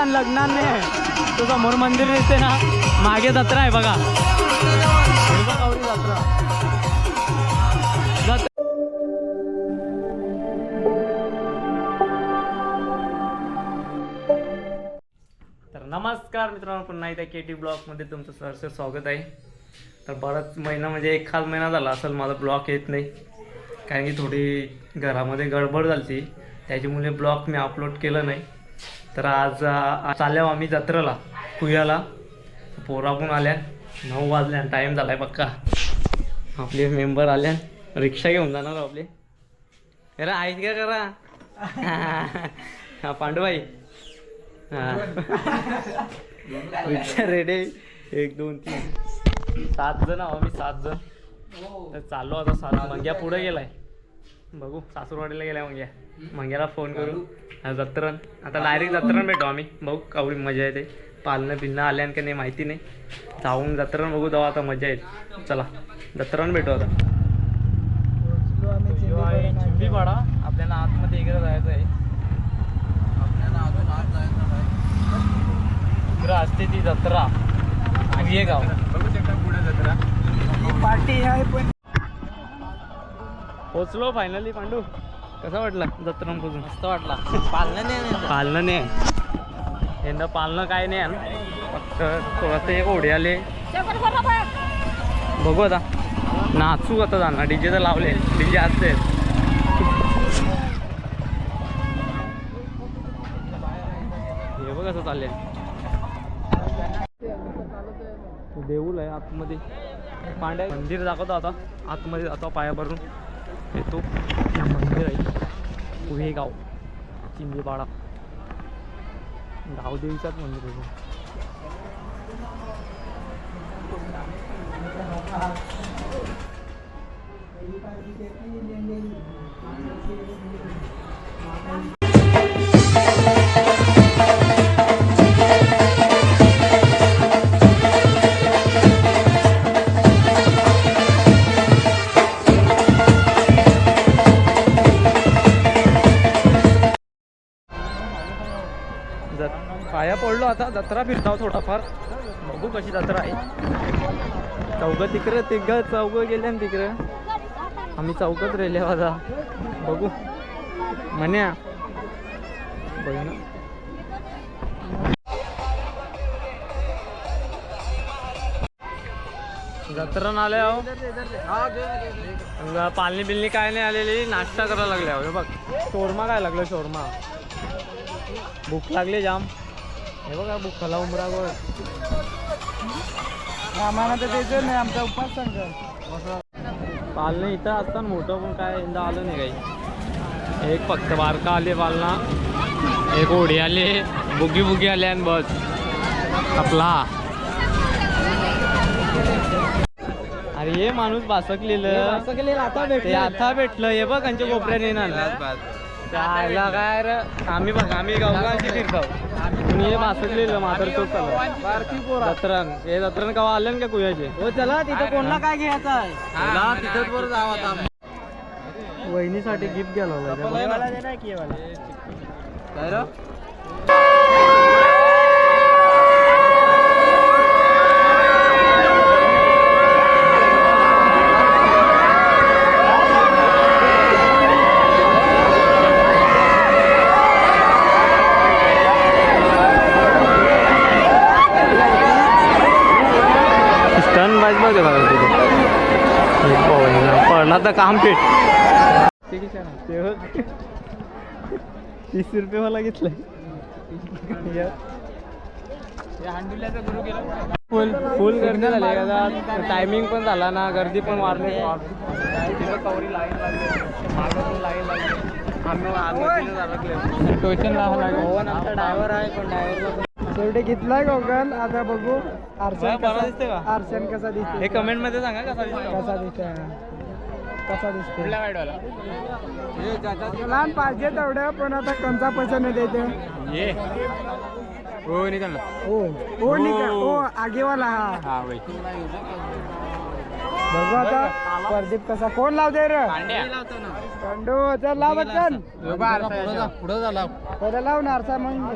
आणि लग्नात नाही तो समोर मंदिर दिसते ना. मागे जत्रा आहे बघा. जत्रा तर नमस्कार मित्रांनो पुन्हा एकदा के टी ब्लॉगमध्ये तुमचं सहर्ष स्वागत आहे. तर बराच महिना म्हणजे एक खास महिना झाला असेल माझा ब्लॉग येत नाही. कारण की थोडी घरामध्ये गडबड झाली त्याच्यामुळे ब्लॉग मी अपलोड केलं नाही. तर आज चालल्या आम्ही जत्रेला कुयाला. पोरापून आल्या नऊ वाजल्या टाईम झाला आहे पक्का आपले मेंबर आल्या रिक्षा घेऊन जाणार आपले. अरे आहेस का करा हा पांडूबाई. हां. रिक्षा रेडी एक दोन तीन. सात जण आहो आम्ही सात जण. तर चाललो आता सात. मंग्या पुढे गेलाय. बघू सासूरवाडीला गेलाय मंग्या मंग्याला फोन करू. हा जत्रण. आता डायरेक्ट जत्रण भेटू आम्ही. बघू कावडी मजा येते. पालनं बिलनं आल्यान का नाही माहिती नाही. जाऊन जत्रण बघू तेव्हा आता मजा येईल. चला जत्रण भेटू आता. चिंबीपाडा. आपल्याला आतमध्ये इकडे जायचं आहे इकडं असते ती जत्रा. आणि गाव. पार्टी आहे पण पोचलो फायनली पांडू. कसा वाटला जत्रा पोचून मस्त वाटला. पालना नाही पालनं नाही यंदा पालनं काय नाही फक्त थोडंसं एक ओढे आले. बघू आता. नाचू आता जाणार. डीजे तर लावले. डीजे असते. हे बघ कसं चाललंय. देऊळ आहे आतमध्ये. पांड्या मंदिर दाखवतो आता. आतमध्ये जातो पाया भरून येतो या मंदिर आहे पुहे गाव चिंचेपाडा मंदिर आहे आता जत्रा फिरताव थोडाफार. बघू कशी जत्रा आहे. चौघं तिकडं तिघं चौघं गेले ना तिकडं. आम्ही चौकत राहिले माझा बघू. म्हण्या. बघ ना. जत्रा आले आहो. पालणी बिलणी काय नाही आलेली. नाश्ता करायला लागले अहो हे बघ. शोरमा काय लागलं शोरमा? भूक लागली जाम. हे बघा भूक उमरा बघ आम्हाला तर द्यायचं नाही आमचा उपास सांग पालणं इथं असताना मोठं पण काय यंदा आलं नाही काही. एक फक्त बारका आले पालना एक ओढी आले. बुगी बुगी आले आणि बस. आपला अरे हे माणूस बासकलेलं. आता भेटलं. हे बघ त्यांच्या कोपऱ्याने येणार. त्याला काय रे? आम्ही बघ आम्ही गावगावची फिरतो तुम्ही हे मातर चौक चालू. बारकी पोरा. जत्रण हे जत्रण कवा आले ना का कुयाचे? हो चला तिथं कोणला काय घ्यायचं आहे? तिथंच बरं जावं आता वहिनीसाठी गिफ्ट गेला काय रे? तर काम पेट. तीस रुपये मला घेतलंय. फुल फुल गर्दी झाली आता टायमिंग पण झाला ना गर्दी पण वाढली. ट्युशन लावा हो ड्रायव्हर आहे पण. शेवटी घेतलाय गोगल आता बघू आरशन कसा दिसते का? आरशन कसा दिसते हे कमेंटमध्ये सांगा कसा दिसतो कसा दिसते कसा दिसते वाईटवाला लहान पाहिजे तेवढं पण आता कंचा पैसा नाही देते. ये. हो निघाल ना. हो हो निका हो. आगेवाला हा. हा बाई बघू आता प्रदीप कसा कोण लावते रे? कंडू चल लाव बच्चन पुढं झाला लाव. ना आरसा मग.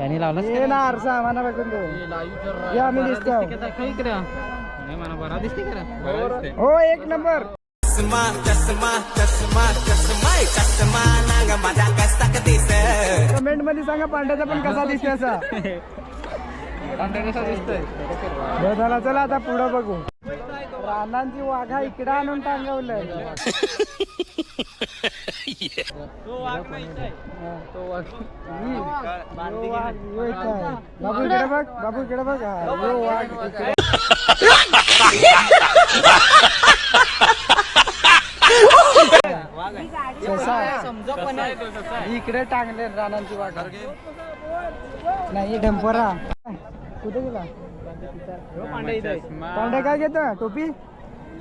यांनी लावलं ये ना आरसा आम्हाला बघून दे. ये आम्ही दिसतो. नाही मला बरा दिसते करा हो एक नंबर. कमेंटमध्ये सांगा पांड्याचा पण कसा दिसते असा? कसा दिसतोय. बरं झाला चला आता पुढं बघू. रानांची वाघा इकडं आणून टांगवलंय. तो वाघ आहे तो वाघ. बाबू इकडे बघ बाबू इकडे बघ. हा, वाघ इकडे. ससा ही इकडे टांगले रानांची वाघा नाही ढंपरा. कुठे गेला? पांडे काय घेत टोपी?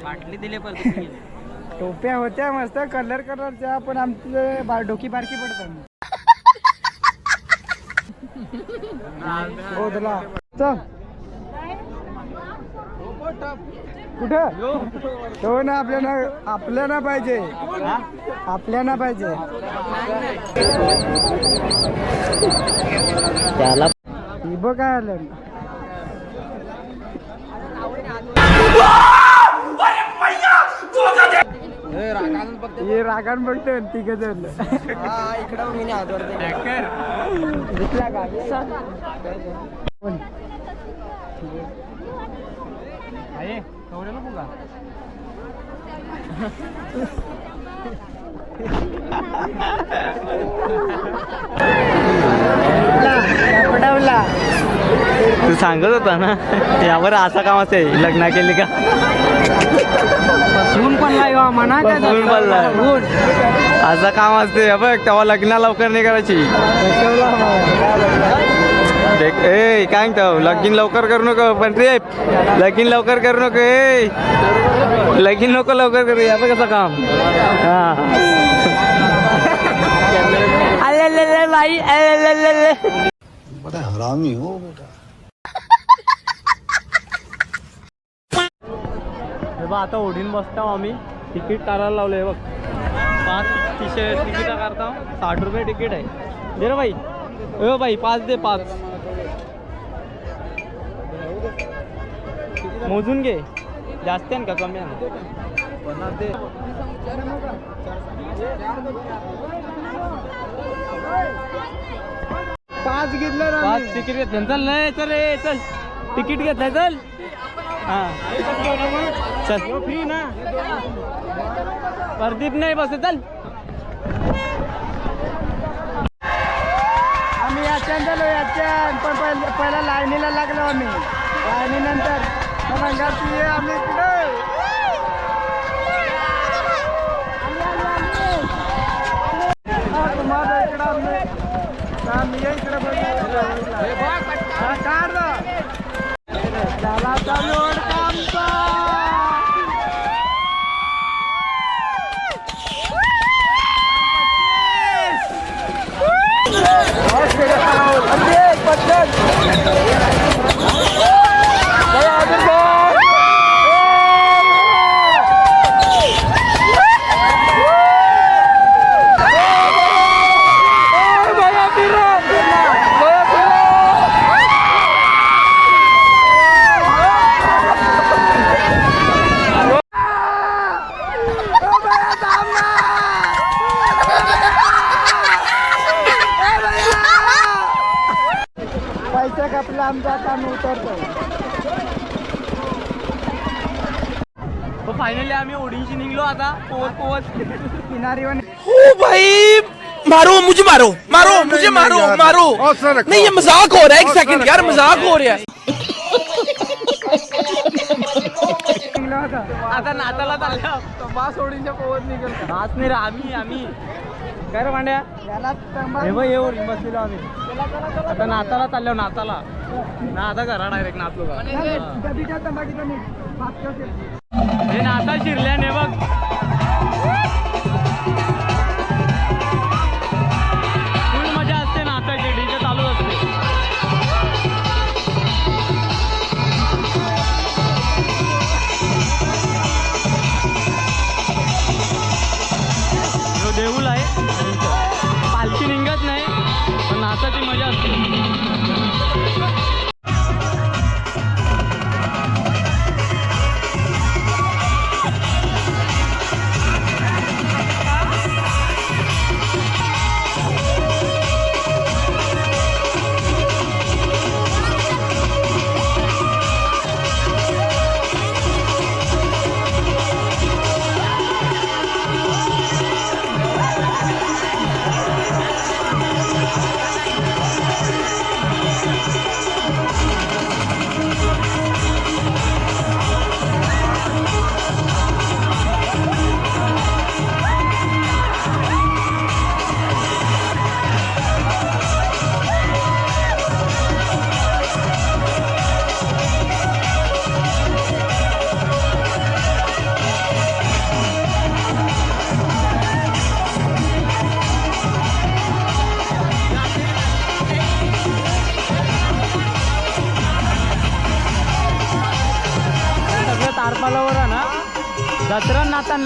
बाटली दिले पण टोप्या होत्या मस्त कलर कलरच्या पण आमचे डोकी बारकी पडतात गोदला चल. कुठं? तो ना आपल्याला आपल्याला पाहिजे. आपल्याला पाहिजे. त्याला बघ काय आलं. हे रागान बघतो तिघ जण. इकडं मी कवड्याला तू सांगत होता ना यावर असा काम असे लग्न केली का? ऊन पडलाय बा, म्हणा. ऊन. असं काम असते बघ तेव्हा लग्न लवकर नाही करायची. देख ए काय म्हणतो? लगीन लवकर करू नको पण रे लगीन लवकर करू नको ए. लगीन नको लवकर करू. या कसं काम? हा. बड़ा हरामी हो बेटा. आता ओढीन बसतो आम्ही. तिकीट काढायला लावलंय बघ. पाच तिशे तिकीट काढता. साठ रुपये तिकीट आहे. दे रे बाई. हो बाई पाच दे पाच. मोजून घे. जास्त आहे का कमी आहे? पन्नास दे पाच घेतलं पाच. तिकीट घेतलं. चल नाही चल रे चल. तिकीट घेतलंय चल. हा. चल. फ्री ना. प्रदीप नाही बस चल. आम्ही याच्यान झालो याच्यान. पण पहिले- पहिला लाईनीला लागलो आम्ही. लाईनीनंतर. मग अंगारची ये आम्ही हा, तुम्हाला इकडं आम्ही आम्ही ये इकडे बघू. हा, काढ ना. झाला चालू आमचा पैसा कापला आमचा काम उतरतो फायनली आम्ही ओढींशी निघलो आता पोवत पोवत किनारीवर ओ भाई मारो मुझे मारो मारो मुझे मारो मारो। नहीं ये मजाक हो रहा है एक सेकंड यार मजाक हो रहा है। आता नाताला चालल्या बास ओढींच्या पोवत निघेल. बास नाही रे आम्ही आम्ही. काय रे मांड्या याला हे बघ ये ओढीन बसलेलो आम्ही आता नाताला चाललो नाताला. ना आता घरा डायरेक्ट नाचलो का? हे नाता शिरल्याने बघ.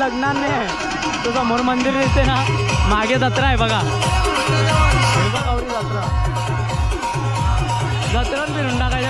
जत्रा लग्नात नाही तो समोर मंदिर दिसते ना मागे जत्रा आहे बघा. जत्रा. जत्रा फिरून टाकायची.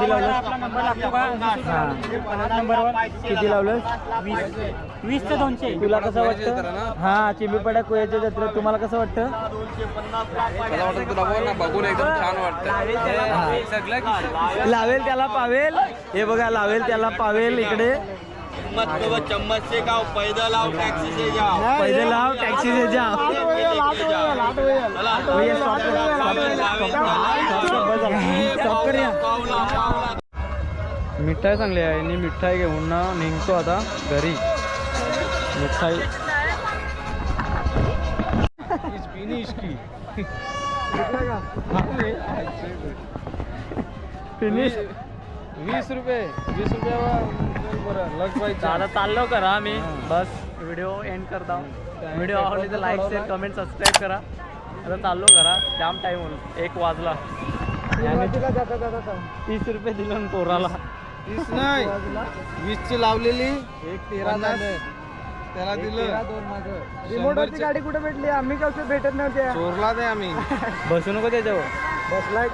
किती लावलं? किती लावलं? वीस. ते दोनशे. तुला कसं वाटतं? हा चिंबीपाड्या कोयाच्या जत्रेत तुम्हाला कसं वाटतं? मला वाटतं तुला बघ ना बघून एकदम छान वाटतं. लावेल त्याला पावेल. हे बघा लावेल त्याला पावेल इकडे. चम्मच से गाओ पैदल आओ टैक्सी से जाओ पहिले लाव टॅक्सी से. मिठाई चांगली आहे. आणि मिठाई घेऊन ना निघतो आता घरी. मिठाई. फिनिश वीस रुपये. वीस रुपये आता चाललो करा आम्ही. बस व्हिडिओ एंड करता. व्हिडिओ आवडली तर लाईक शेअर कमेंट सबस्क्राईब करा. आता चाललो करा. जाम टाईम होईल. एक वाजला. तीस रुपये दिलं पोराला. तीस नाही. वीस ची लावलेली. एक तेरा पन्नास. त्याला दिलं. रिमोटवरची गाडी कुठे भेटली? आम्ही कसं भेटत नव्हत्या चोरला ते आम्ही. बसू नको त्याच्यावर. बसलाय.